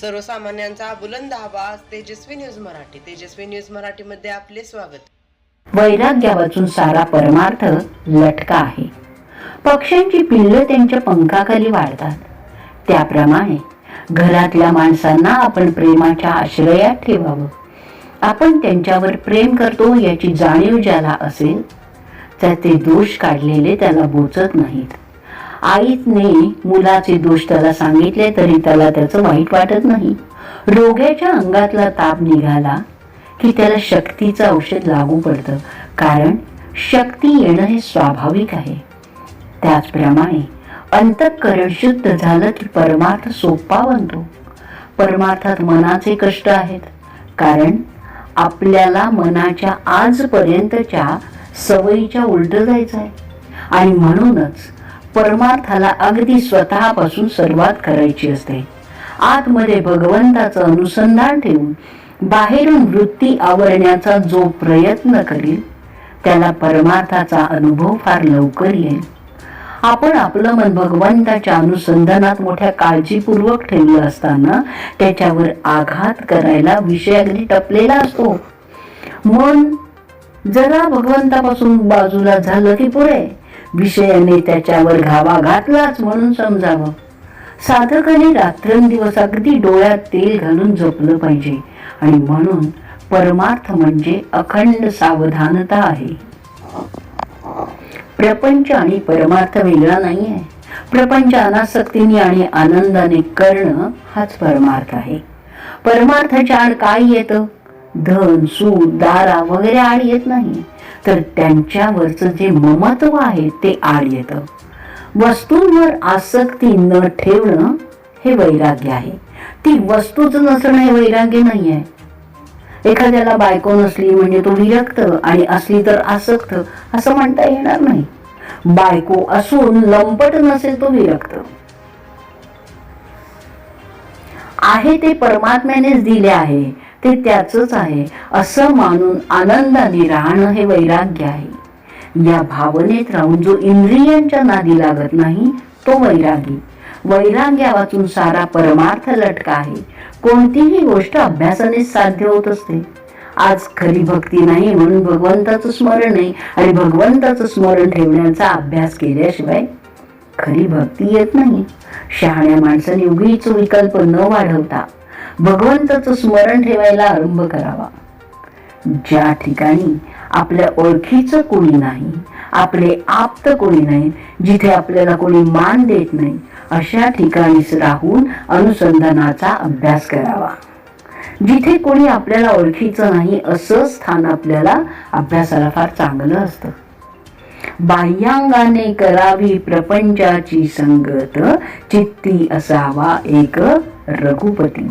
सर्वसामान्यांचा बुलंद आवाज तेजस्वी न्यूज मराठी. तेजस्वी न्यूज मराठीमध्ये आपले स्वागत. वैराग्या वाचून सारा परमार्थ लटका आहे. पक्ष्यांची पिल्लं त्यांच्या पंखाखाली वाढतात. त्याप्रमाणे घरातल्या माणसांना आपण प्रेमाच्या आश्रयात ठेवावं. आपण त्यांच्यावर प्रेम करतो याची जाणीव ज्याला असेल तर ते दोष काढलेले त्याला बोचत नाहीत. आईने मुलाचे दोष त्याला सांगितले तरी त्याला त्याचं वाईट वाटत नाही. रोग्याच्या अंगातला ताप निघाला की त्याला शक्तीचं औषध लागू पडतं. कारण शक्ती येणं हे स्वाभाविक आहे. त्याचप्रमाणे अंतःकरण शुद्ध झालं की परमार्थ सोपा बनतो. परमार्थात मनाचे कष्ट आहेत. कारण आपल्याला मनाच्या आजपर्यंतच्या सवयीच्या उलट जायचं आहे आणि म्हणूनच परमार्थाला अगदी स्वतःपासून सर्वात करायची असते. आतमध्ये भगवंताचं अनुसंधान ठेवून बाहेरून वृत्ती आवरण्याचा जो प्रयत्न करील त्याला परमार्थाचा अनुभव फार लवकर येईल. आपण आपलं मन भगवंताच्या अनुसंधानात मोठ्या काळजीपूर्वक ठेवलं असताना त्याच्यावर आघात करायला विषय अगदी टपलेला असतो. मन जरा भगवंतापासून बाजूला झालं की पुढे. विषयाने त्याच्यावर घावा घातलाच म्हणून समजावं. साधकाने रात्रंदिवस अगदी डोळ्यात तेल घालून झोपलं पाहिजे. आणि म्हणून परमार्थ म्हणजे अखंड सावधानता आहे. प्रपंच आणि परमार्थ वेगळा नाही आहे प्रपंच अनासक्तीने आणि आनंदाने करणं हाच परमार्थ आहे. परमार्थाच्या आड काय येतं? धन सूद दारा वगैरे आड येत नाही. तर त्यांच्यावरचं जे ममत्व आहे ते आड येतं. वस्तूंवर आसक्ती न ठेवणं हे वैराग्य आहे. ती वस्तूच नसणं हे वैराग्य नाही आहे एखाद्याला बायको नसली म्हणजे तो विरक्त आणि असली तर आसक्त असं म्हणता येणार नाही. बायको असून लंपट नसेल तो विरक्त. आहे ते परमात्म्यानेच दिले आहे. ते त्याचंच आहे. असं मानून आनंदाने राहणं हे वैराग्य आहे. या भावनेत राहून जो इंद्रियांच्या नादी लागत नाही तो वैरागी. वैराग्या वाचून सारा परमार्थ लटका आहे. कोणतीही गोष्ट अभ्यासाने साध्य होत असते. आज खरी भक्ती नाही म्हणून भगवंताचं स्मरण आहे आणि भगवंताचं स्मरण ठेवण्याचा अभ्यास केल्याशिवाय खरी भक्ती येत नाही. शहाण्या माणसाने उगीच विकल्प न वाढवता भगवंताचं स्मरण ठेवायला आरंभ करावा. ज्या ठिकाणी आपल्या ओळखीचं कोणी नाही आपले आप्त कोणी नाही जिथे आपल्याला कोणी मान देत नाही अशा ठिकाणीच राहून अनुसंधानाचा अभ्यास करावा. जिथे कोणी आपल्याला ओळखीचं नाही असं स्थान आपल्याला अभ्यासाला फार चांगलं असतं. बाह्यांगाने करावी प्रपंचाची संगत चित्ती असावा एक रघुपती.